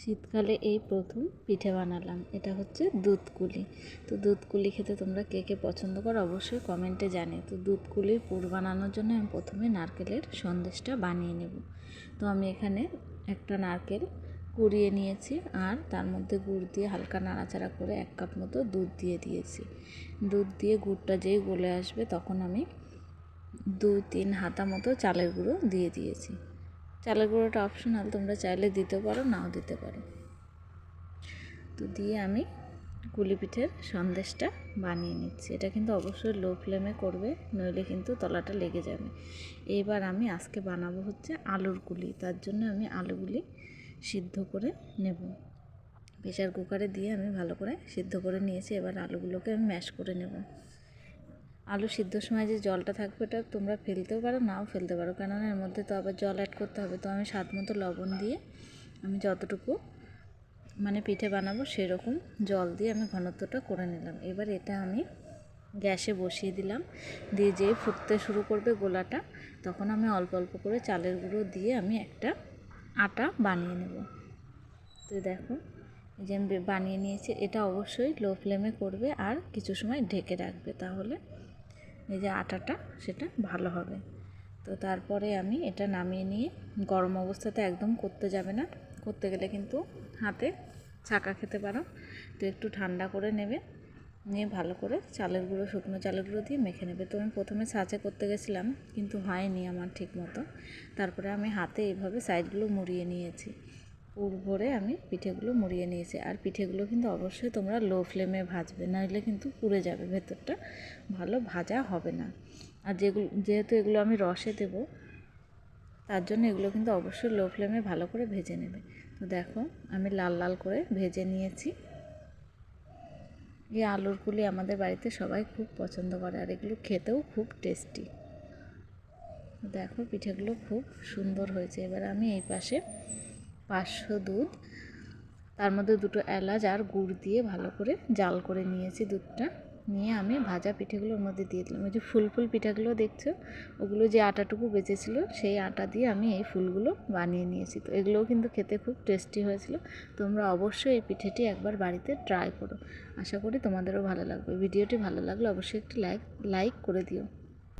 শীতকালে এই প্রথম পিঠে বানালাম। এটা হচ্ছে দুধ কুলি তো দুধ কুলি খেতে তোমরা কে কে পছন্দ করো অবশ্যই কমেন্টে জানে তো দুধ কুলির পুর বানানোর জন্য আমি প্রথমে নারকেলের সন্দেশটা বানিয়ে নেব। তো আমি এখানে একটা নারকেল কুড়িয়ে নিয়েছি আর তার মধ্যে গুড় দিয়ে হালকা নাড়াচাড়া করে এক কাপ মতো দুধ দিয়ে দিয়েছি। দুধ দিয়ে গুড়টা যেই গলে আসবে তখন আমি দুই তিন হাতা মতো চালের গুঁড়ো দিয়ে দিয়েছি। চালের গুঁড়োটা অপশনাল তোমরা চাইলে দিতে পারো, নাও দিতে পারো। তো দিয়ে আমি কুলি পিঠের সন্দেশটা বানিয়ে নিচ্ছি। এটা কিন্তু অবশ্যই লো ফ্লেমে করবে, নইলে কিন্তু তলাটা লেগে যাবে। এইবার আমি আজকে বানাবো হচ্ছে আলুর কুলি তার জন্য আমি আলুগুলি সিদ্ধ করে নেব। প্রেশার কুকারে দিয়ে আমি ভালো করে সিদ্ধ করে নিয়েছি, এবার আলুগুলোকে আমি ম্যাশ করে নেব। আলু সিদ্ধর সময় যে জলটা থাকবে ওটা তোমরা ফেলতেও পারো, নাও ফেলতে পারো। কেননা এর মধ্যে তো আবার জল অ্যাড করতে হবে। তো আমি স্বাদ মতো লবণ দিয়ে আমি যতটুকু মানে পিঠে বানাবো সেরকম জল দিয়ে আমি ঘনত্বটা করে নিলাম। এবার এটা আমি গ্যাসে বসিয়ে দিলাম। দিয়ে যেই ফুটতে শুরু করবে গোলাটা, তখন আমি অল্প অল্প করে চালের গুঁড়ো দিয়ে আমি একটা আটা বানিয়ে নেব। তো দেখো, এই যে আমি বানিয়ে নিয়েছি। এটা অবশ্যই লো ফ্লেমে করবে আর কিছু সময় ঢেকে রাখবে। তাহলে এই যে আটাটা, সেটা ভালো হবে। তো তারপরে আমি এটা নামিয়ে নিয়ে গরম অবস্থাতে একদম করতে যাবে না। করতে গেলে কিন্তু হাতে ছাকা খেতে পারো। তো একটু ঠান্ডা করে নেবে, নিয়ে ভালো করে চালের গুঁড়ো, শুকনো চালের গুঁড়ো দিয়ে মেখে নেবে। তো আমি প্রথমে ছাঁচে করতে গেছিলাম, কিন্তু হয়নি আমার ঠিক মতো তারপরে আমি হাতে এইভাবে সাইডগুলো মুড়িয়ে নিয়েছি। পুর ভরে আমি পিঠেগুলো মুড়িয়ে নিয়েছি। আর পিঠেগুলো কিন্তু অবশ্যই তোমরা লো ফ্লেমে ভাজবে, নাহলে কিন্তু পুড়ে যাবে, ভেতরটা ভালো ভাজা হবে না। আর যেগুলো, যেহেতু এগুলো আমি রসে দেব, তার জন্য এগুলো কিন্তু অবশ্যই লো ফ্লেমে ভালো করে ভেজে নেবে। তো দেখো, আমি লাল লাল করে ভেজে নিয়েছি। এই আলুর কুলি আমাদের বাড়িতে সবাই খুব পছন্দ করে, আর এগুলো খেতেও খুব টেস্টি। দেখো, পিঠেগুলো খুব সুন্দর হয়েছে। এবার আমি এই পাশে পাঁচশো দুধ। তার মধ্যে দুটো এলাচ আর গুড় দিয়ে ভালো করে জাল করে নিয়েছি দুধটা। নিয়ে আমি ভাজা পিঠেগুলোর মধ্যে দিয়ে দিলাম। ওই যে ফুল ফুল পিঠাগুলো দেখছ? ওগুলো যে আটাটুকু বেঁচেছিল, সেই আটা দিয়ে আমি এই ফুলগুলো বানিয়ে নিয়েছি। তো এগুলোও কিন্তু খেতে খুব টেস্টি হয়েছিল। তোমরা অবশ্যই এই পিঠেটি একবার বাড়িতে ট্রাই করো। আশা করি তোমাদেরও ভালো লাগবে। ভিডিওটি ভালো লাগলে অবশ্যই একটি লাইক লাইক করে দিও।